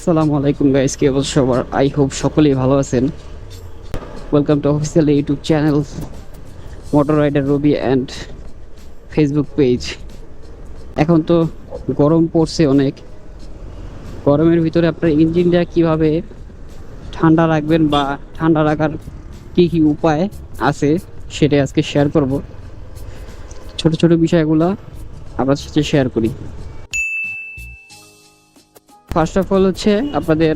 আসসালামু আলাইকুম গাইস কি অবস্থা সবার? আই হোপ সকলেই ভালো আছেন। Welcome to official YouTube channel motor rider Robi and Facebook page এখন তো গরম পড়ছে অনেক। গরমের ভিতরে আপনার ইঞ্জিনটা কীভাবে ঠান্ডা রাখবেন বা ঠান্ডা রাখার কী কী উপায় আছে, সেটাই আজকে শেয়ার করব। ছোট ছোট বিষয়গুলো আপনার সাথে শেয়ার করি। ফার্স্ট অফ অল হচ্ছে আপনাদের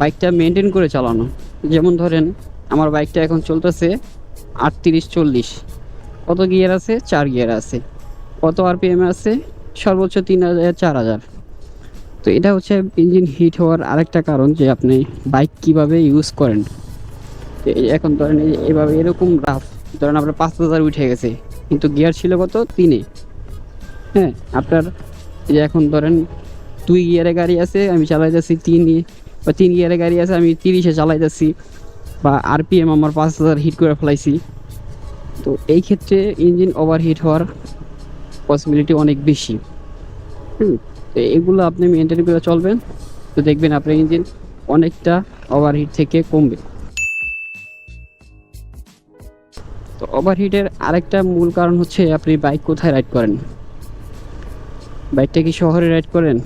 বাইকটা মেনটেন করে চালানো। যেমন ধরেন, আমার বাইকটা এখন চলতেছে আটত্রিশ চল্লিশ। কত গিয়ার আছে? চার গিয়ার আছে। কত আরপিএম আছে? সর্বোচ্চ তিন হাজার, চার হাজার। তো এটা হচ্ছে ইঞ্জিন হিট হওয়ার আরেকটা কারণ যে আপনি বাইক কীভাবে ইউজ করেন। এখন ধরেন এইভাবে এরকম রাফ ধরেন আপনার পাঁচ হাজার উঠে গেছে, কিন্তু গিয়ার ছিল কত? তিনে। হ্যাঁ আপনার যে এখন ধরেন দুই গিয়ারে গাড়ি আছে, আমি চালাই যাচ্ছি তিন বা তিন গিয়ারে গাড়ি আছে, আমি তিরিশে চালাই যাচ্ছি বা আরপিএম আমার পাঁচ হাজার হিট করে ফেলাইছি। তো এই ক্ষেত্রে ইঞ্জিন ওভারহিট হওয়ার পসিবিলিটি অনেক বেশি। হুম, তো এগুলো আপনি মেনটেন করে চলবেন। তো দেখবেন আপনার ইঞ্জিন অনেকটা ওভারহিট থেকে কমবে। তো ওভারহিটের আরেকটা মূল কারণ হচ্ছে আপনি বাইক কোথায় রাইড করেন? বাইকটা কি শহরে রাইড করেন?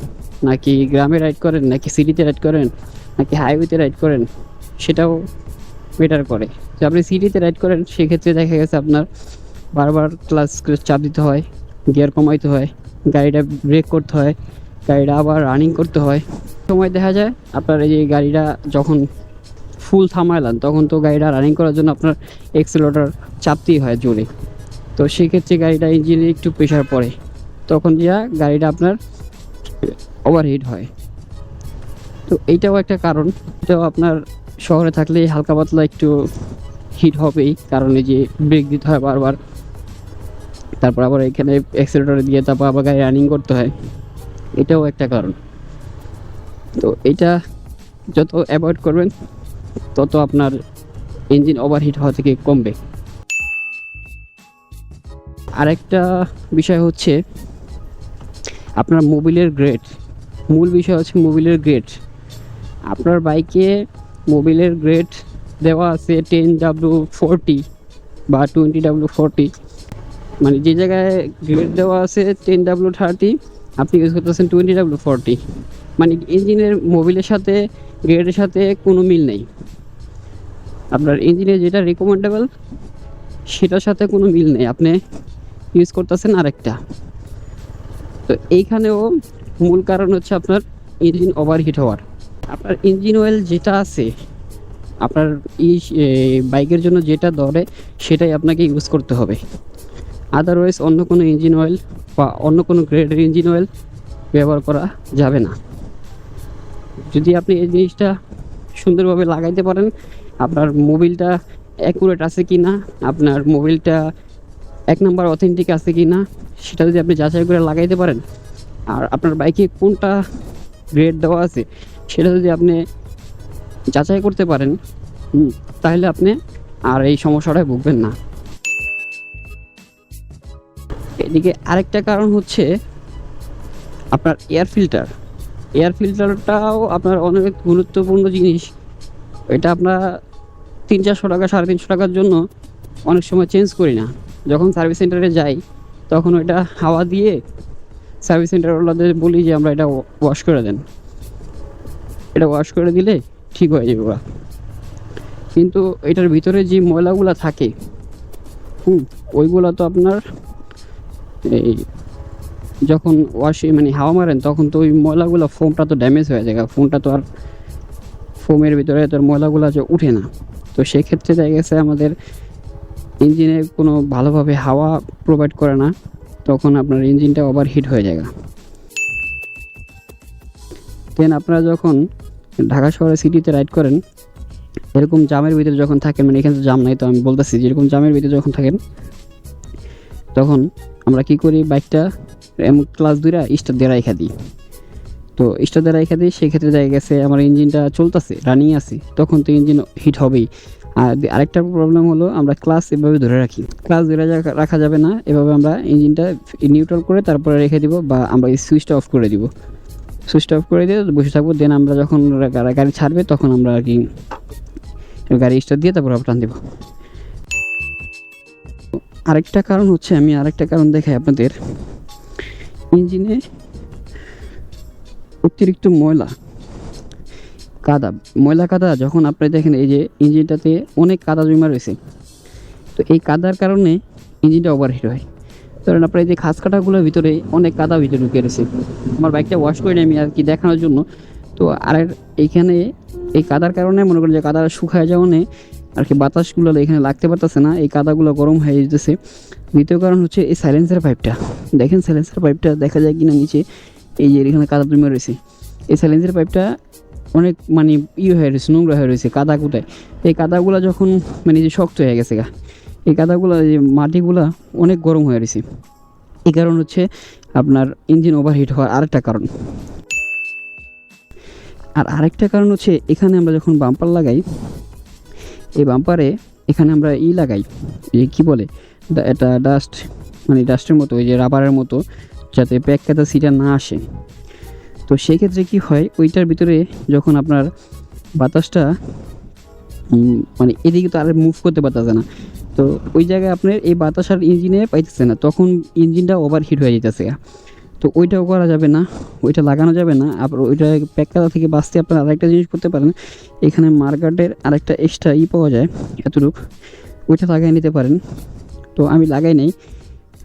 নাকি গ্রামে রাইড করেন, নাকি সিটিতে রাইড করেন, নাকি হাইওয়েতে রাইড করেন, সেটাও বেটার করে। যে আপনি সিটিতে রাইড করেন, সেক্ষেত্রে দেখা গেছে আপনার বারবার ক্লাস চাপ দিতে হয় গিয়ার কমাইতে হয়, গাড়িটা ব্রেক করতে হয়, গাড়িটা আবার রানিং করতে হয়। সময় দেখা যায়, আপনার এই যে গাড়িটা যখন ফুল থামাইলাম তখন তো গাড়িটা রানিং করার জন্য আপনার এক্সেলেটর চাপতেই হয় জোরে। তো সেক্ষেত্রে গাড়িটা ইঞ্জিনে একটু প্রেশার পড়ে। তখন যা গাড়িটা আপনার ওভারহিট হয়। তো এইটাও একটা কারণ। এটাও আপনার শহরে থাকলে হালকা পাতলা একটু হিট হবেই, কারণ এই যে ব্রেক দিতে হয় বারবার। তারপর আবার এখানে অ্যাক্সিলেটরে দিয়ে তারপর আবার গাড়ি রানিং করতে হয়। এটাও একটা কারণ। তো এটা যত অ্যাভয়েড করবেন, তত আপনার ইঞ্জিন ওভারহিট হওয়া থেকে কমবে। আরেকটা বিষয় হচ্ছে আপনার মোবিলের গ্রেড মূল বিষয় হচ্ছে মোবিলের গ্রেড আপনার বাইকে মোবিলের গ্রেড দেওয়া আছে টেন ডাব্লু ফোরটি বা টোয়েন্টি ডাব্লু ফোরটি মানে যে জায়গায় গ্রেড দেওয়া আছে টেন ডাব্লু থার্টি আপনি ইউজ করতেছেন টোয়েন্টি ডাব্লু ফোরটি মানে ইঞ্জিনের মোবিলের সাথে গ্রেডের সাথে কোনো মিল নেই। আপনার ইঞ্জিনের যেটা রিকমেন্ডেবল সেটার সাথে কোনো মিল নেই। আপনি ইউজ করতেছেন আরেকটা। এইখানেও মূল কারণ হচ্ছে আপনার ইঞ্জিন ওভারহিট হওয়ার। আপনার ইঞ্জিন অয়েল যেটা আছে, আপনার ই বাইকের জন্য যেটা ধরে, সেটাই আপনাকে ইউজ করতে হবে। আদারওয়াইজ অন্য কোনো ইঞ্জিন অয়েল বা অন্য কোনো গ্রেডের ইঞ্জিন অয়েল ব্যবহার করা যাবে না। যদি আপনি এই জিনিসটা সুন্দরভাবে লাগাইতে পারেন, আপনার মোবিলটা অ্যাকুরেট আছে কি না আপনার মোবিলটা এক নাম্বার অথেন্টিক আছে কি না সেটা যদি আপনি যাচাই করে লাগাইতে পারেন। আর আপনার বাইকে কোনটা গ্রেড দেওয়া আছে, সেটা যদি আপনি যাচাই করতে পারেন তাহলে আপনি আর এই সমস্যাটায় ভুগবেন না। এদিকে আরেকটা কারণ হচ্ছে আপনার এয়ার ফিল্টার এয়ার ফিল্টারটাও আপনার অনেক গুরুত্বপূর্ণ জিনিস। এটা আপনার তিন চারশো টাকা, সাড়ে তিনশো টাকার জন্য অনেক সময় চেঞ্জ করি না। যখন সার্ভিস সেন্টারে যাই, তখন ওইটা হাওয়া দিয়ে সার্ভিস সেন্টারওয়ালাদের বলি যে, আমরা এটা ওয়াশ করে দেন। এটা ওয়াশ করে দিলে ঠিক হয়ে যাবে ওরা। কিন্তু এটার ভিতরে যে ময়লাগুলো থাকে, হুম, ওইগুলো তো আপনার এই যখন ওয়াশে মানে হাওয়া মারেন, তখন তো ওই ময়লাগুলো ফোমটা তো ড্যামেজ হয়ে যায়। ফোনটা তো আর ফোমের ভিতরে তোর ময়লাগুলো যে উঠে না। তো সেক্ষেত্রে দেখা গেছে আমাদের ইঞ্জিনে কোনো ভালোভাবে হাওয়া প্রোভাইড করে না, তখন আপনার ইঞ্জিনটা ওভার হিট হয়ে যায় দেন আপনারা যখন ঢাকা শহরে সিটিতে রাইড করেন, এরকম জামের ভিতরে যখন থাকেন মানে এখানে জাম নাই তো আমি বলতেছি যেরকম জামের ভিতরে যখন থাকেন, তখন আমরা কি করি বাইকটা এমন ক্লাস দুইরা স্টার দিয়ে রাইখা দিই। তো স্টার দিয়ে রাইখা দিই, সেক্ষেত্রে দেখা গেছে আমার ইঞ্জিনটা চলতেছে রানিং আছে, তখন তো ইঞ্জিন হিট হবেই। আর আরেকটা প্রবলেম হলো, আমরা ক্লাস এভাবে ধরে রাখি। ক্লাস ধরে রাখা- যাবে না, এভাবে আমরা ইঞ্জিনটা নিউট্রাল করে তারপরে রেখে দিব বা আমরা সুইচটা অফ করে দিব। সুইচটা অফ করে দিয়ে বসে থাকব দেন আমরা যখন গাড়ি ছাড়বে তখন আমরা আর কি গাড়ি স্টার্ট দিয়ে তারপর টান দেবো। আরেকটা কারণ হচ্ছে, আমি আরেকটা কারণ দেখাই আপনাদের। ইঞ্জিনে অতিরিক্ত ময়লা কাদা, ময়লা কাদা, যখন আপনি দেখেন এই যে ইঞ্জিনটাতে অনেক কাদা জমা রয়েছে। তো এই কাদার কারণে ইঞ্জিনটা ওভারহিট হয়। কারণ আপনার এই যে খাস কাটাগুলোর ভিতরে অনেক কাদা ভিতরে ঢুকে রয়েছে। আমার বাইকটা ওয়াশ করে নিই আমি আর কি দেখানোর জন্য। তো আর এইখানে এই কাদার কারণে মনে করেন যে কাদা শুকায় যাওয়ানে আর কি বাতাসগুলো এখানে লাগতে পারতেছে না, এই কাদাগুলো গরম হয়ে যেতেছে। দ্বিতীয় কারণ হচ্ছে এই সাইলেন্সার পাইপটা দেখেন সাইলেন্সার পাইপটা দেখা যায় কিনা নিচে, এই যে এখানে কাদা জমে রয়েছে। এই সাইলেন্সার পাইপটা অনেক মানে ইয়ে হয়ে রয়েছে, নোংরা হয়ে রয়েছে কাদা কুদায় এই কাদাগুলো যখন মানে যে শক্ত হয়ে গেছে গা, এই কাদাগুলো যে মাটিগুলা অনেক গরম হয়ে রয়েছে। এই কারণ হচ্ছে আপনার ইঞ্জিন ওভারহিট হওয়ার আরেকটা কারণ। আর আরেকটা কারণ হচ্ছে এখানে আমরা যখন বাম্পার লাগাই, এই বাম্পারে এখানে আমরা ই লাগাই, এই কী বলে? এটা ডাস্ট মানে ডাস্টের মতো, ওই যে রাবারের মতো, যাতে প্যাক কাদা সিটা না আসে। তো সেই ক্ষেত্রে কি হয়, ওইটার ভিতরে যখন আপনার বাতাসটা মানে এদিকে তো আর মুভ করতে পারতেছে না। তো ওই জায়গায় আপনার এই বাতাস আর ইঞ্জিনে পাইতেছে না, তখন ইঞ্জিনটা ওভার হিট হয়ে যেতেছে তো ওইটাও করা যাবে না, ওইটা লাগানো যাবে না আপনার ওইটা প্যাককাদা থেকে বাঁচতে আপনারা আরেকটা জিনিস করতে পারেন, এখানে মার্কাটের আরেকটা এক্সট্রা ই পাওয়া যায়, এতটুকু। ওইটা লাগাই নিতে পারেন। তো আমি লাগাই নেই।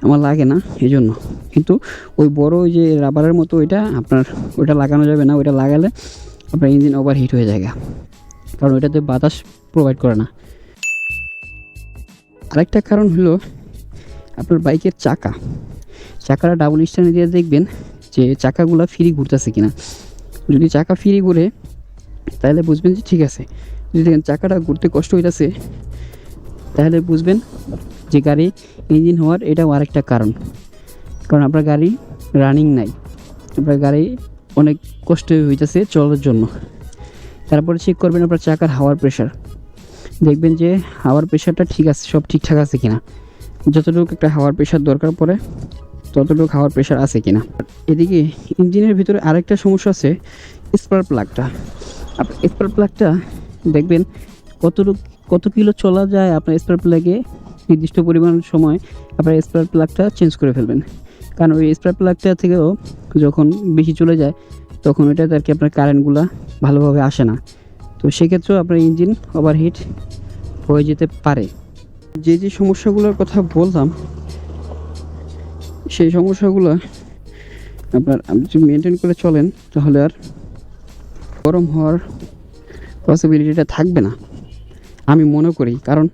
আমার লাগে না এই জন্য কিন্তু ওই বড় ওই যে রাবারের মতো ওইটা আপনার, ওইটা লাগানো যাবে না, ওইটা লাগালে আপনার ইঞ্জিন ওভার হিট হয়ে যায় কারণ ওইটাতে বাতাস প্রোভাইড করে না। আরেকটা কারণ হলো আপনার বাইকের চাকা। চাকাটা ডাবল স্ট্যান্ডে দিয়ে দেখবেন যে চাকাগুলো ফ্রি ঘুরতেছে কিনা। যদি চাকা ফ্রি ঘুরে, তাহলে বুঝবেন যে ঠিক আছে। যদি দেখেন চাকাটা ঘুরতে কষ্ট হইতেছে, তাহলে বুঝবেন যে গাড়ি ইঞ্জিন হওয়ার এটাও আরেকটা কারণ। কারণ আপনার গাড়ি রানিং নাই। আপনার গাড়ি অনেক কষ্ট হইতেছে চলার জন্য। তারপরে চেক করবেন আপনার চাকার হাওয়ার প্রেশার দেখবেন যে হাওয়ার প্রেশারটা ঠিক আছে, সব ঠিকঠাক আছে কিনা। যতটুকু একটা হাওয়ার প্রেশার দরকার পড়ে, ততটুকু হাওয়ার প্রেশার আছে কিনা। এদিকে ইঞ্জিনের ভিতরে আরেকটা সমস্যা আছে স্পার প্লাগটা আপনার স্পার প্লাগটা দেখবেন কতটুকু, কত কিলো চলা যায় আপনার স্পার প্লাগে নির্দিষ্ট পরিমাণ সময় আপনার স্পার প্লাগটা চেঞ্জ করে ফেলবেন। কারণ ওই স্পার প্লাগটা থেকেও যখন বেশি চলে যায়, তখন ওইটাতে আর কি আপনার কারেন্টগুলো ভালোভাবে আসে না। তো সেক্ষেত্রেও আপনার ইঞ্জিন ওভারহিট হয়ে যেতে পারে। যে যে সমস্যাগুলোর কথা বললাম, সেই সমস্যাগুলো আপনার আপনি যদি মেনটেন করে চলেন, তাহলে আর গরম হওয়ার পসিবিলিটিটা থাকবে না। আমি মনে করি, কারণ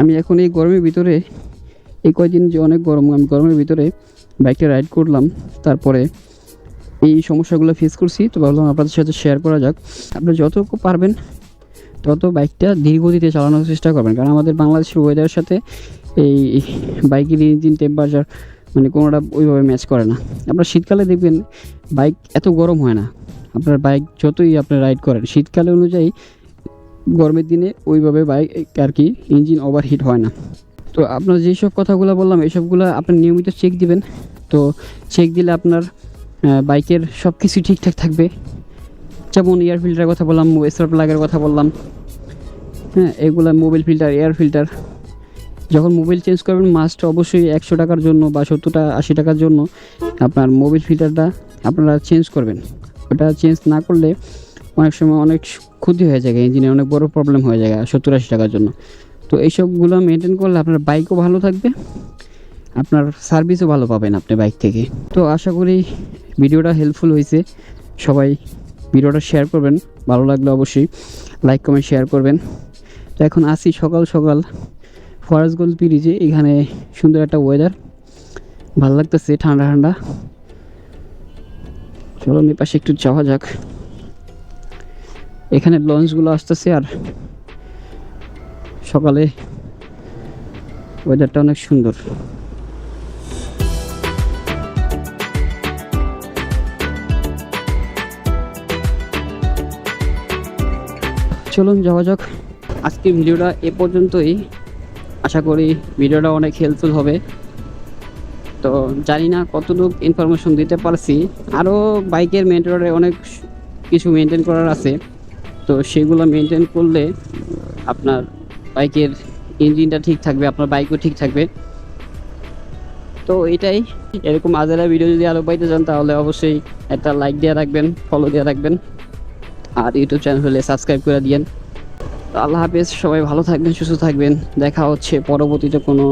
আমি এখন এই গরমের ভিতরে, এই কয়দিন যে অনেক গরম, আমি গরমের ভিতরে বাইকটা রাইড করলাম। তারপরে এই সমস্যাগুলো ফেস করছি। তো ভাবলাম আপনাদের সাথে শেয়ার করা যাক। আপনি যত পারবেন, তত বাইকটা ধীরগতিতে চালানোর চেষ্টা করবেন। কারণ আমাদের বাংলাদেশের ওয়েদারের সাথে এই বাইকের ইঞ্জিন টেম্পারেচার মানে কোনোটা ওইভাবে ম্যাচ করে না। আপনার শীতকালে দেখবেন, বাইক এত গরম হয় না। আপনার বাইক যতই আপনি রাইড করেন, শীতকালে অনুযায়ী গরমের দিনে ওইভাবে বাইক, আর কি, ইঞ্জিন ওভারহিট হয় না। তো আপনার যেসব কথাগুলো বললাম, এসবগুলো আপনি নিয়মিত চেক দিবেন। তো চেক দিলে আপনার বাইকের সব কিছু ঠিকঠাক থাকবে। যেমন এয়ার ফিল্টারের কথা বললাম স্টার প্লাগের কথা বললাম। হ্যাঁ এগুলো মোবাইল ফিল্টার এয়ার ফিল্টার যখন মোবাইল চেঞ্জ করবেন মাস্ট অবশ্যই একশো টাকার জন্য বা সত্তর টাকা আশি টাকার জন্য আপনার মোবাইল ফিল্টারটা আপনারা চেঞ্জ করবেন। ওটা চেঞ্জ না করলে অনেক সময় অনেক ক্ষতি হয়ে যায় ইঞ্জিনে অনেক বড় প্রবলেম হয়ে যায় সত্তর আশি টাকার জন্য। তো এইসবগুলো মেনটেন করলে আপনার বাইকও ভালো থাকবে, আপনার সার্ভিসও ভালো পাবেন আপনি বাইক থেকে। তো আশা করি ভিডিওটা হেল্পফুল হয়েছে। সবাই ভিডিওটা শেয়ার করবেন, ভালো লাগলে অবশ্যই লাইক কমেন্ট শেয়ার করবেন। তো এখন আসি সকাল সকাল ফরেস্টগঞ্জ ব্রিজে এখানে সুন্দর একটা ওয়েদার ভালো লাগতেছে ঠান্ডা ঠান্ডা। চলো এই পাশে একটু যাওয়া যাক। এখানে লঞ্চগুলো আসতেছে আর সকালে ওয়েদারটা অনেক সুন্দর। চলুন যাওয়া যাক। আজকের ভিডিওটা এ পর্যন্তই। আশা করি ভিডিওটা অনেক হেল্পফুল হবে। তো জানি না কতটুকু ইনফরমেশন দিতে পারছি। আরও বাইকের মেনটেনে অনেক কিছু মেনটেন করার আছে। তো সেগুলো মেনটেন করলে, আপনার বাইকের ইঞ্জিনটা ঠিক থাকবে, আপনার বাইকও ঠিক থাকবে। তো এটাই, এরকম আজারা ভিডিও যদি আরও পাইতে চান, তাহলে অবশ্যই একটা লাইক দিয়ে রাখবেন ফলো দিয়ে রাখবেন, আর ইউটিউব চ্যানেল হলে সাবস্ক্রাইব করে দিয়েন। আল্লাহ হাফেজ, সবাই ভালো থাকবেন, সুস্থ থাকবেন, দেখা হচ্ছে পরবর্তীতে কোনো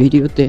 ভিডিওতে